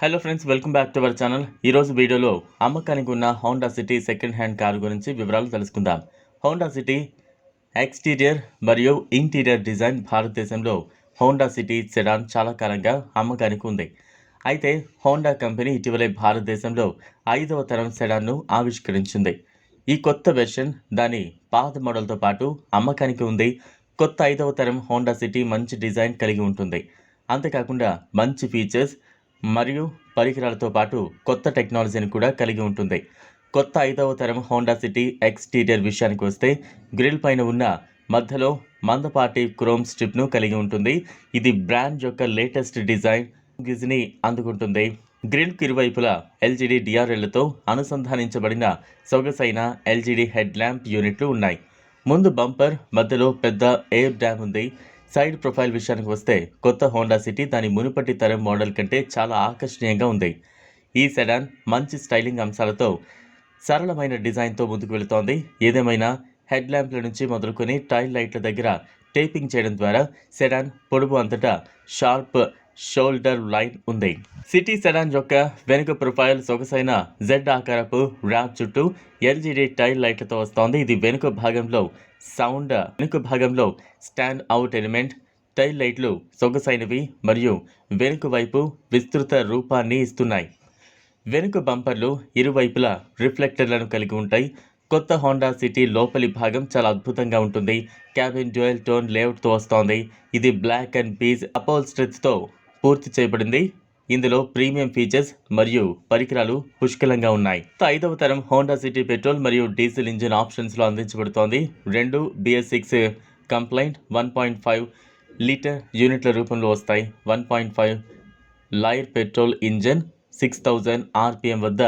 Hello friends welcome back to our channel ఈరోజు వీడియోలో అమ్మకానికి ఉన్న Honda City second hand car గురించి వివరాలు తెలుసుకుందాం. హోండా సిటీ ఎక్స్టీరియర్ మరియు ఇంటీరియర్ డిజైన్ భారతదేశంలో హోండా సిటీ సెడాన్ చాలా కాలంగా అమ్మకానికి ఉంది. అయితే హోండా కంపెనీ ఇటీవలే భారతదేశంలో ఐదవ తరం సెడాన్ను ఆవిష్కరించింది. ఈ కొత్త వెర్షన్ దాని పాత మోడల్తో పాటు అమ్మకానికి ఉంది. కొత్త ఐదవ తరం హోండా సిటీ మంచి డిజైన్ కలిగి ఉంటుంది. అంతేకాకుండా మంచి ఫీచర్స్ మరియు పరికరాలతో పాటు కొత్త టెక్నాలజీని కూడా కలిగి ఉంటుంది. కొత్త ఐదవ తరం హోండా సిటీ ఎక్స్టీరియర్ విషయానికి వస్తే గ్రిల్ పైన ఉన్న మధ్యలో మందపాటి క్రోమ్ స్ట్రిప్ను కలిగి ఉంటుంది. ఇది బ్రాండ్ యొక్క లేటెస్ట్ డిజైన్ గిజ్ని అందుకుంటుంది. గ్రిల్కి ఇరువైపులా ఎల్జీడీ డిఆర్ఎల్తో అనుసంధానించబడిన సొగసైన ఎల్జీడీ హెడ్ ల్యాంప్ యూనిట్లు ఉన్నాయి. ముందు బంపర్ మధ్యలో పెద్ద ఎయిర్ డ్యామ్ ఉంది. సైడ్ ప్రొఫైల్ విషయానికి వస్తే కొత్త హోండా సిటీ దాని మునుపటి తరం మోడల్ కంటే చాలా ఆకర్షణీయంగా ఉంది. ఈ సెడాన్ మంచి స్టైలింగ్ అంశాలతో సరళమైన డిజైన్తో ముందుకు వెళుతోంది. ఏదేమైనా హెడ్ ల్యాంప్ల నుంచి మొదలుకొని టైల్ లైట్ల దగ్గర టేపింగ్ చేయడం ద్వారా సెడాన్ పొడుగు అంతటా షార్ప్ షోల్డర్ లైన్ ఉంది. సిటీ సెడాన్ యొక్క వెనుక ప్రొఫైల్ సొగసైన జెడ్ ఆకారపు ర్యాప్ చుట్టూ ఎల్జీడీ టైల్ లైట్లతో వస్తోంది. ఇది వెనుక భాగంలో సౌండ్ వెనుక భాగంలో స్టాండ్ అవుట్ ఎలిమెంట్. టైల్ లైట్లు సొగసైనవి మరియు వెనుక వైపు విస్తృత రూపాన్ని ఇస్తున్నాయి. వెనుక బంపర్లు ఇరువైపులా రిఫ్లెక్టర్లను కలిగి ఉంటాయి. కొత్త హోండా సిటీ లోపలి భాగం చాలా అద్భుతంగా ఉంటుంది. క్యాబిన్ డ్యూయల్ టోన్ లేఅవుట్తో వస్తోంది. ఇది బ్లాక్ అండ్ బీజ్ అపోల్స్ట్రిత్తో పూర్తి చేయబడింది. ఇందులో ప్రీమియం ఫీచర్స్ మరియు పరికరాలు పుష్కలంగా ఉన్నాయి. ఐదవ తరం హోండా సిటీ పెట్రోల్ మరియు డీజిల్ ఇంజిన్ ఆప్షన్స్లో అందించబడుతోంది. రెండు BS six compliant one point five litre యూనిట్ల రూపంలో వస్తాయి. One point five lyre petrol engine six thousand RPM వద్ద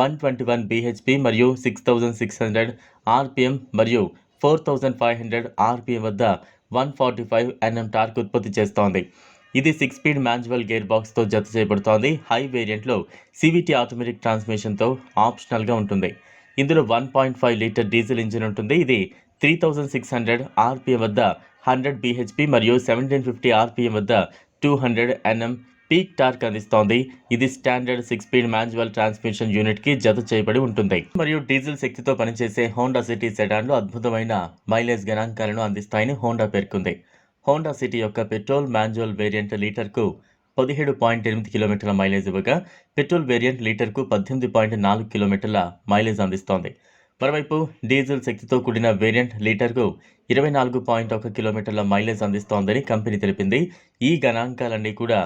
వన్ ట్వంటీ వన్ బిహెచ్పి మరియు six thousand six hundred RPM మరియు four thousand five hundred RPM వద్ద one forty five Nm torque ఉత్పత్తి చేస్తోంది. ఇది సిక్స్ స్పీడ్ మాన్యువల్ గేర్ బాక్స్తో జత చేయబడుతోంది. హై వేరియంట్లో సివిటీ ఆటోమేటిక్ ట్రాన్స్మిషన్తో ఆప్షనల్గా ఉంటుంది. ఇందులో one point five litre diesel engine ఉంటుంది. ఇది three thousand six hundred RPM వద్ద హండ్రెడ్ బీహెచ్పి మరియు సెవెంటీన్ ఫిఫ్టీ ఆర్పిఎం వద్ద two hundred Nm peak torque అందిస్తోంది. ఇది standard six speed manual transmission యూనిట్కి జత చేయబడి ఉంటుంది. మరియు డీజిల్ శక్తితో పనిచేసే హోండా సిటీ సెడాన్లు అద్భుతమైన మైలేజ్ గణాంకాలను అందిస్తాయని హోండా పేర్కొంది. హోండా సిటీ యొక్క పెట్రోల్ మాన్యువల్ వేరియంట్ లీటర్కు పదిహేడు పాయింట్ ఎనిమిది కిలోమీటర్ల మైలేజ్ ఇవ్వగా పెట్రోల్ వేరియంట్ లీటర్కు పద్దెనిమిది పాయింట్ నాలుగు కిలోమీటర్ల మైలేజ్ అందిస్తోంది. మరోవైపు డీజిల్ శక్తితో కూడిన వేరియంట్ లీటర్కు ఇరవై నాలుగు పాయింట్ ఒక కిలోమీటర్ల మైలేజ్ అందిస్తోందని కంపెనీ తెలిపింది. ఈ గణాంకాలన్నీ కూడా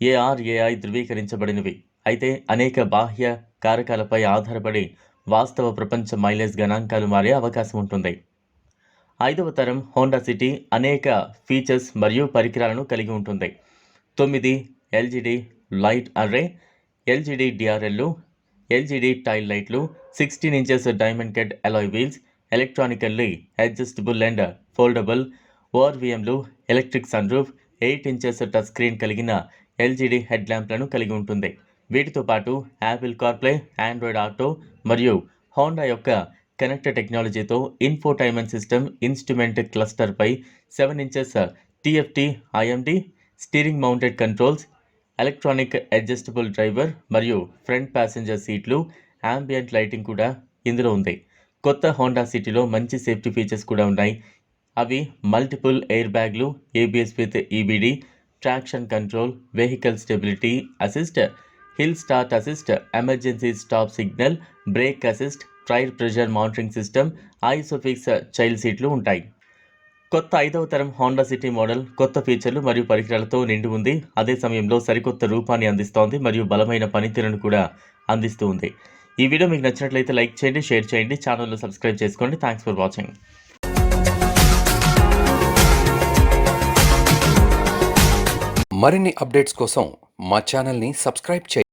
ఏఆర్ఏఐ ధృవీకరించబడినవి. అయితే అనేక బాహ్య కారకాలపై ఆధారపడి వాస్తవ ప్రపంచ మైలేజ్ గణాంకాలు మారే అవకాశం ఉంటుంది. ఐదవ తరం హోండా సిటీ అనేక ఫీచర్స్ మరియు పరికరాలను కలిగి ఉంటుంది. తొమ్మిది ఎల్జిడి లైట్ అర్రే ఎల్జిడి డిఆర్ఎల్లు ఎల్జిడి టైల్ లైట్లు sixteen inches diamond cut alloy wheels electronically adjustable and foldable ఓఆర్విఎంలు electric sun roof eight inches touch screen కలిగిన ఎల్జీడీ హెడ్ ల్యాంప్లను కలిగి ఉంటుంది. వీటితో పాటు యాపిల్ కార్ప్లే ఆండ్రాయిడ్ ఆటో మరియు హోండా యొక్క కనెక్ట్ టెక్నాలజీతో infotainment system instrument క్లస్టర్పై seven inches TFT IMD steering mounted controls electronic adjustable driver మరియు ఫ్రంట్ ప్యాసింజర్ సీట్లు యాంబియంట్ లైటింగ్ కూడా ఇందులో ఉంది. కొత్త హోండా సిటీలో మంచి సేఫ్టీ ఫీచర్స్ కూడా ఉన్నాయి. అవి మల్టిపుల్ ఎయిర్ బ్యాగ్లు ABS with EBD traction control vehicle stability assist hill start assist emergency stop signal brake assist tyre pressure monitoring system ISOFIX child సీట్లు ఉంటాయి. కొత్త ఐదవ తరం హోండా సిటీ మోడల్ కొత్త ఫీచర్లు మరియు పరికరాలతో నిండి ఉంది. అదే సమయంలో సరికొత్త రూపాన్ని అందిస్తోంది మరియు బలమైన పనితీరును కూడా అందిస్తూ ఉంది. ఈ వీడియో మీకు నచ్చినట్లయితే లైక్ చేయండి షేర్ చేయండి ఛానల్లో సబ్స్క్రైబ్ చేసుకోండి. థ్యాంక్స్ ఫర్ వాచింగ్ మరిన్ని అప్డేట్స్ కోసం మా ఛానల్ని సబ్స్క్రైబ్ చేయండి.